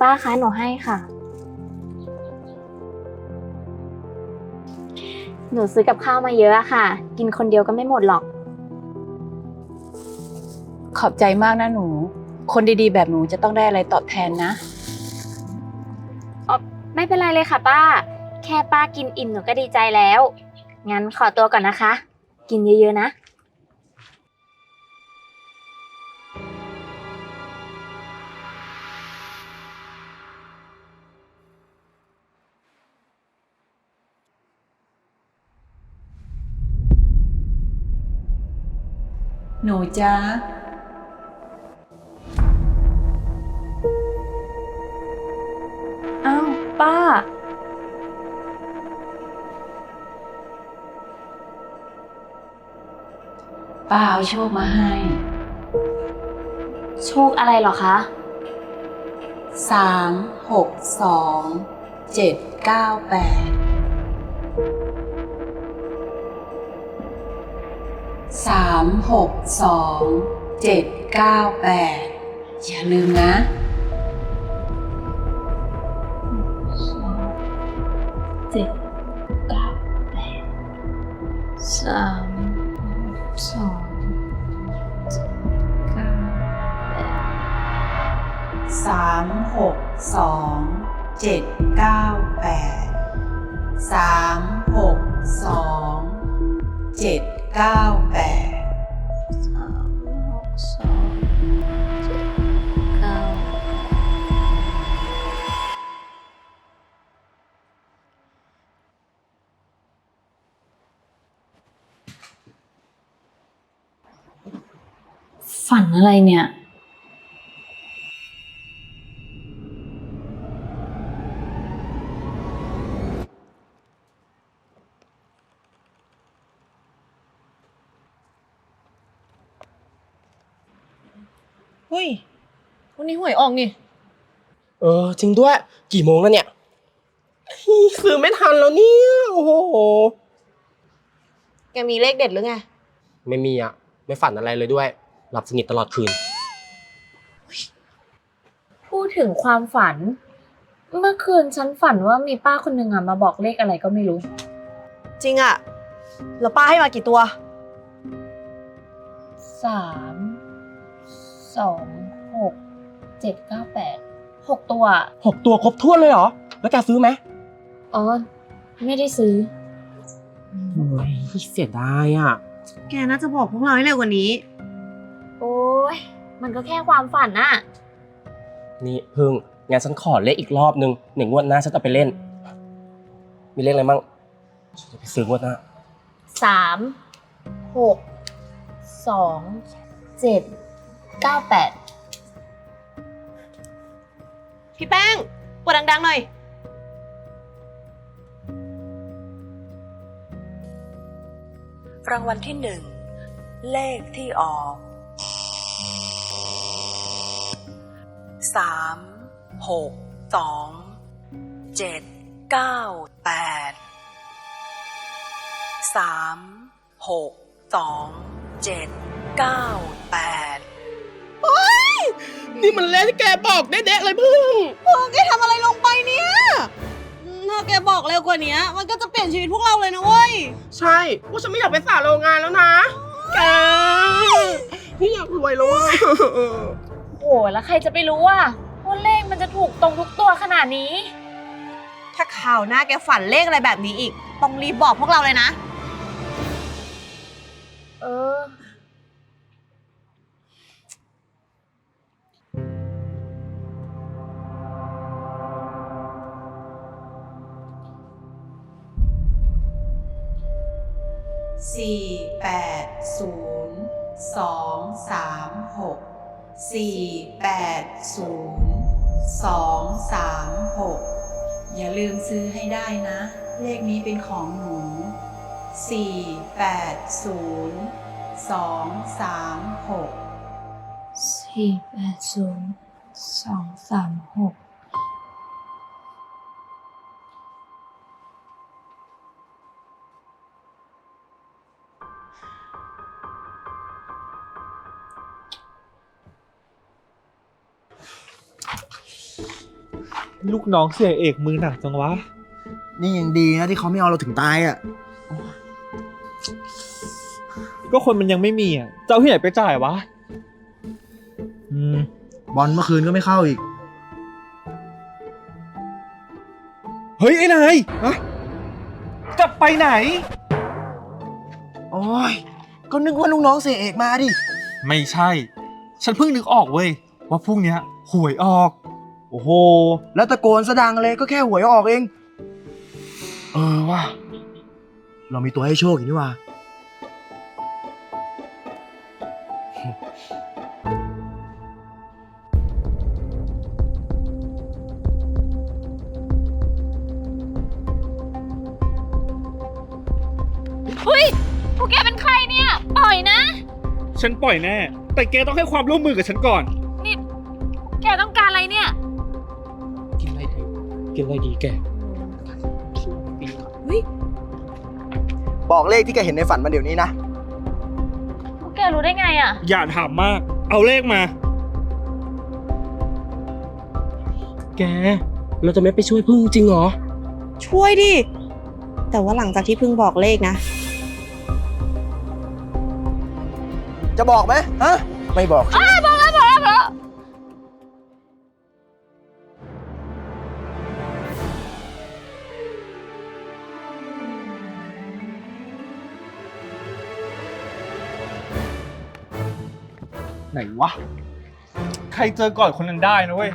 ป้าคะหนูให้ค่ะ หนูซื้อกับข้าวมาเยอะอะค่ะ กินคนเดียวก็ไม่หมดหรอก ขอบใจมากนะหนู คนดีๆ แบบหนูจะต้องได้อะไรตอบแทนนะ ไม่เป็นไรเลยค่ะ ป้า แค่ป้ากินอิ่มหนูก็ดีใจแล้ว งั้นขอตัวก่อนนะคะ กินเยอะๆนะ หนูจ้าอ้าวป้า ป้าเอาโชคมาให้ โชคอะไรเหรอคะสามหกสองเจ็ดเก้าแปดามหกสองเจ็ดเก้าแปดอย่าลืมนะเจ็ดเก้าแปดสามสองเจ็ดเก้าแปดสามหกสองเจ็ดเก้าแปดสามหกสองเจ็ดเก้าแปด ฝันอะไรเนี่ยเฮ้ย วันนี้หวยออกนี่ เออ จริงด้วย กี่โมงแล้วเนี่ยฮี่ซื้อไม่ทันแล้วเนี่ย โอ้โห แกมีเลขเด็ดหรือไง ไม่มีอะ ไม่ฝันอะไรเลยด้วย หลับสนิทตลอดคืน พูดถึงความฝัน เมื่อคืนฉันฝันว่ามีป้าคนหนึ่งอะมาบอกเลขอะไรก็ไม่รู้ จริงอะแล้วป้าให้มากี่ตัวสามสองหกเจ็ดเก้าแปดหกตัว หกตัวครบถ้วนเลยเหรอ แล้วแกซื้อไหมอ๋อ ไม่ได้ซื้อ โอ้ยเสียดายอะ แกน่าจะบอกพวกเราให้เร็วกว่านี้ โอ้ยมันก็แค่ความฝันน่ะ นี่พึ่งงั้นฉันขอเลขอีกรอบนึงหนึ่งงวดหน้าฉันจะไปเล่น มีเลขอะไรมั่งฉันจะไปซื้องวดหน้าสามหกสองเจ็ดเก้าแปดพี่แป้งปวดดังๆหน่อย รางวัลที่หนึ่ง เลขที่ออก สามหกสองเจ็ดเก้าแปดสามหกสองเจ็ดเก้าแปดนี่มันเลขที่แกบอกเด็ดๆเลยพึ่งพวกแกทำอะไรลงไปเนี่ยอืมถ้าแกบอกเร็วกว่านี้มันก็จะเปลี่ยนชีวิตพวกเราเลยนะเว้ย ใช่ว่าฉันไม่อยากเป็นสาวโรงงานแล้วนะ แกพี่อยากรวยแล้ว อะโอ้แล้วใครจะไปรู้อะว่าเลขมันจะถูกตรงทุกตัวขนาดนี้ ถ้าข่าวหน้าแกฝันเลขอะไรแบบนี้อีก ต้องรีบบอกพวกเราเลยนะ เออ สี่แปดศูนย์สองสามหก สี่แปดศูนย์สองสามหกอย่าลืมซื้อให้ได้นะ เลขนี้เป็นของหนูสี่แปดศูนย์สองสามหกสี่แปดศูนย์สองสามหก ลูกน้องเสียเอกมือหนักจังวะ นี่ยังดีนะที่เขาไม่เอาเราถึงตายอะ ก็คนมันยังไม่มีอะเจ้าที่ไหนไปจ่ายวะ อืม บอลเมื่อคืนก็ไม่เข้าอีก เฮ้ย ไอ้นายฮะจะไปไหน โอ้ย ก็นึกว่าลูกน้องเสียเอกมาดิ ไม่ใช่ ฉันเพิ่งนึกออกเว้ย ว่าพรุ่งเนี้ยหวยออกโอ้โห แล้วตะโกนสะดังเลยก็แค่หวยออกเอง เออว่ะเรามีตัวให้โชคอีกนี่ว่า เฮ้ยพวกแกเป็นใครเนี่ย ปล่อยนะ ฉันปล่อยแน่ แต่แกต้องให้ความร่วมมือกับฉันก่อนนี่แกต้องการอะไรเนี่ยกินอะไรดี กินอะไรดีแกบอกเลขที่แกเห็นในฝันมาเดี๋ยวนี้นะ พวกแกรู้ได้ไงอะ อย่าถามมาก เอาเลขมา แก เราจะไม่ไปช่วยพึ่งจริงเหรอ ช่วยดิ แต่ว่าหลังจากที่เพิ่งบอกเลขนะ จะบอกไหมฮะ ไม่บอกไห นวะ ใครเจอก่อนคนนั้นได้นะเว้ย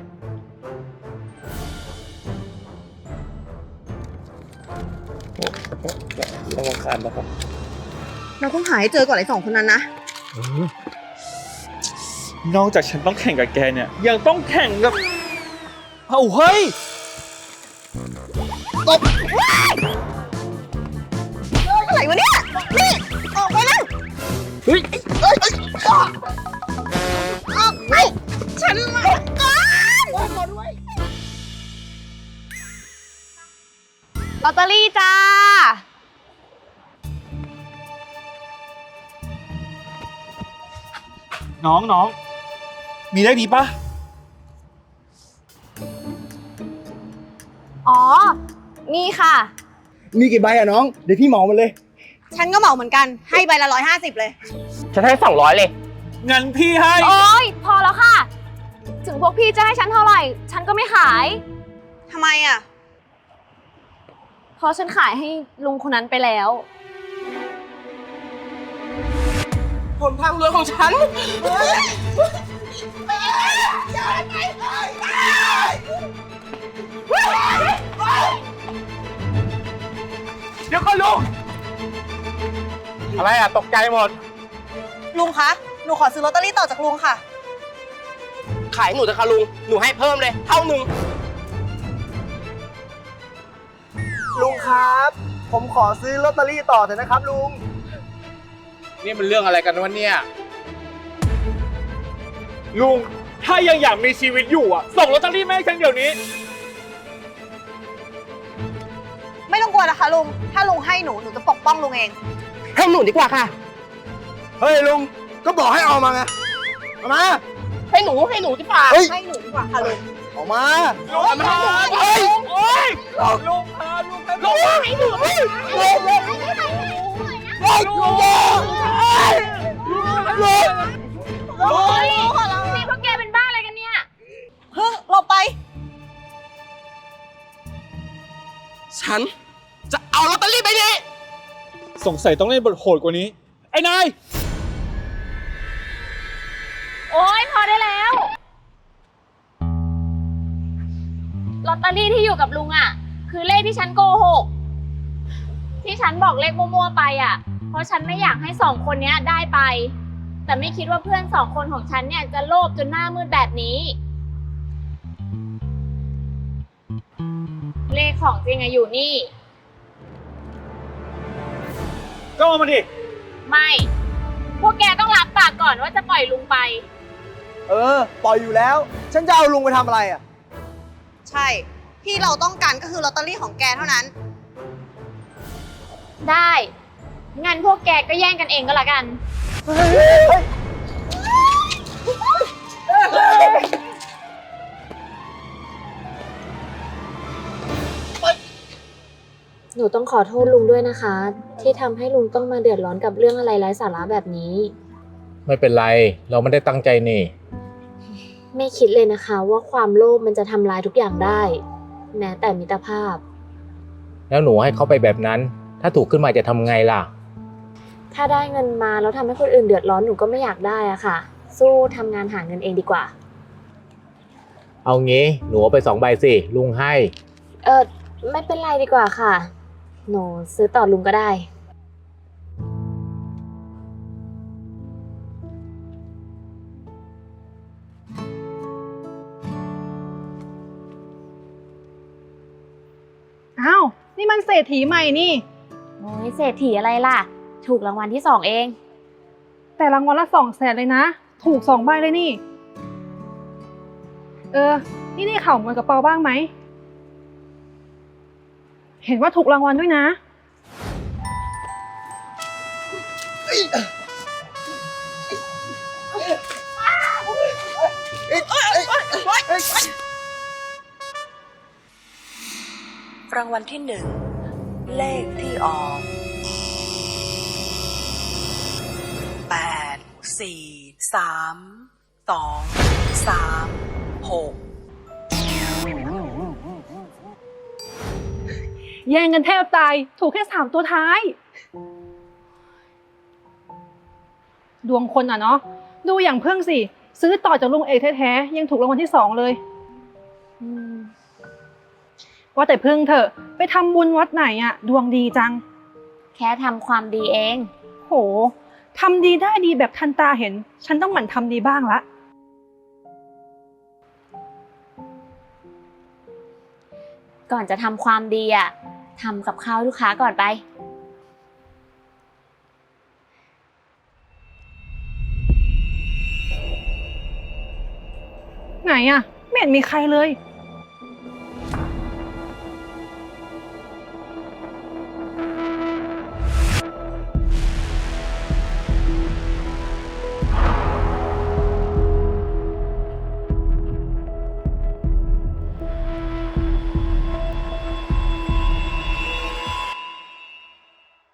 ต้องลองคานนะครับเราต้องหาให้เจอก่อนไอ้สองคนนั้นนะ นอกจากฉันต้องแข่งกับแกเนี่ย ยังต้องแข่งกับเอาเฮ้ย อะไรวะเนี่ย นี่ ออกไปนะ เฮ้ย เอ้ยเอ้ยออ กออกไปฉันมาก่อนลอตเตอรี่จ้า น้องน้อง มีเลขดีปะอ๋อนี่ค่ะ มีกี่ใบอะน้อง เดี๋ยวพี่เหมามันเลย ฉันก็เหมาเหมือนกัน ให้ใบละร้อยห้าสิบเลย ฉันให้สองร้อยเลย งั้นพี่ให้ โอ๊ย พอแล้วค่ะ ถึงพวกพี่จะให้ฉันเท่าไหร่ ฉันก็ไม่ขาย ทำไมอะ เพราะฉันขายให้ลุงคนนั้นไปแล้ว ผลทางรวยของฉัน เดี๋ยวก่อนลุง อะไรอะ ตกใจหมด ลุงคะห นูขอซื้อลอตเตอรี่ต่อจากลุงค่ะ ขายหนูเถอะค่ะลุง หนูให้เพิ่มเลย เท่าหนึ่งลุงครับ ผมขอซื้อลอตเตอรี่ต่อเถอะนะครับลุง นี่มันเรื่องอะไรกันวะเนี่ย ลุง ถ้ายังอยากมีชีวิตอยู่อะ ส่งลอตเตอรี่มาให้ฉันเดี๋ยวนี้ ไม่ต้องกลัวนะคะลุง ถ้าลุงให้หนู หนูจะปกป้องลุงเอง ให้หนูดีกว่าค่ะ เฮ้ยลุง ก็บอกให้เอามาไงเอามา ให้หนูให้หนูดีกว่าเฮ้ย ให้หนูดีกว่าค่ะลุงออกมาลุงพาเฮ้ยโอ้ยลุงพาลุงพาลุงให้หนูเฮ้ยลุงลุงลุงลุงโอ๊ยนี่พวกแกเป็นบ้าอะไรกันเนี่ยเพิ่งหลบไป ฉันจะเอาลอตเตอรี่ไปนี้ สงสัยต้องเล่นบทโหดกว่านี้ ไอ้นาย ยพอได้แล้วลอตเตอรี่ที่อยู่กับลุงอะ คือเลขที่ฉันโกหก ที่ฉันบอกเลขมั่วๆไปอะ เพราะฉันไม่อยากให้สองคนเนี้ยได้ไป แต่ไม่คิดว่าเพื่อนสองคนของฉันเนี่ยจะโลภจนหน้ามืดแบบนี้ เลขของจริงอะอยู่นี่ ก็เอามาดิ ไม่ พวกแกต้องรับปากก่อนว่าจะปล่อยลุงไป เออ ปล่อยอยู่แล้ว ฉันจะเอาลุงไปทำอะไรอะ ใช่ ที่เราต้องการก็คือลอตเตอรี่ของแกเท่านั้น ได้ งั้นพวกแกก็แย่งกันเองก็แล้วกันเนูต้องขอโทษลุงด้วยนะคะ ที่ทำให้ลุงต้องมาเดือดร้อนกับเรื่องอะไรไร้สาระแบบนี้ ไม่เป็นไร เราไม่ได้ตั้งใจนี่ ไม่คิดเลยนะคะว่าความโลภมันจะทำลายทุกอย่างได้ แม้แต่มิตรภาพ แล้วหนูให้เขาไปแบบนั้น ถ้าถูกขึ้นมาจะทำไงล่ะ ถ้าได้เงินมาแล้วทำให้คนอื่นเดือดร้อนหนูก็ไม่อยากได้อะค่ะ สู้ทำงานหาเงินเองดีกว่า เอางี้หนูเอาไปสองใบสิลุงให้ เออไม่เป็นไรดีกว่าค่ะ หนูซื้อต่อลุงก็ได้ ศรษฐีใหม่นี่ โอ้ยเศรษฐีอะไรล่ะ ถูกรางวัลที่สองเอง แต่รางวัลละสองแสนเลยนะ ถูกสองใบเลยนี่ เออ นี่ได้ข่าวเงินกระเป๋าบ้างไหม เห็นว่าถูกรางวัลด้วยนะ รางวัลที่หนึ่ง เลขที่ออกแปดสี่สามสองสามหกแย่งกันแทบตาย ถูกแค่สามตัวท้าย ดวงคนอะเนาะ ดูอย่างเพิ่งสิ ซื้อต่อจากลุงเอกแท้ๆ ยังถูกรางวัลที่สองเลย อืม ว่าแต่พึ่งเถอะ ไปทำบุญวัดไหนอะดวงดีจัง แค่ทำความดีเอง โหทำดีได้ดีแบบทันตาเห็น ฉันต้องหมั่นทำดีบ้างละ ก่อนจะทำความดีอะทำกับข้าวให้ลูกค้าก่อนไป ไหนอะไม่เห็นมีใครเลย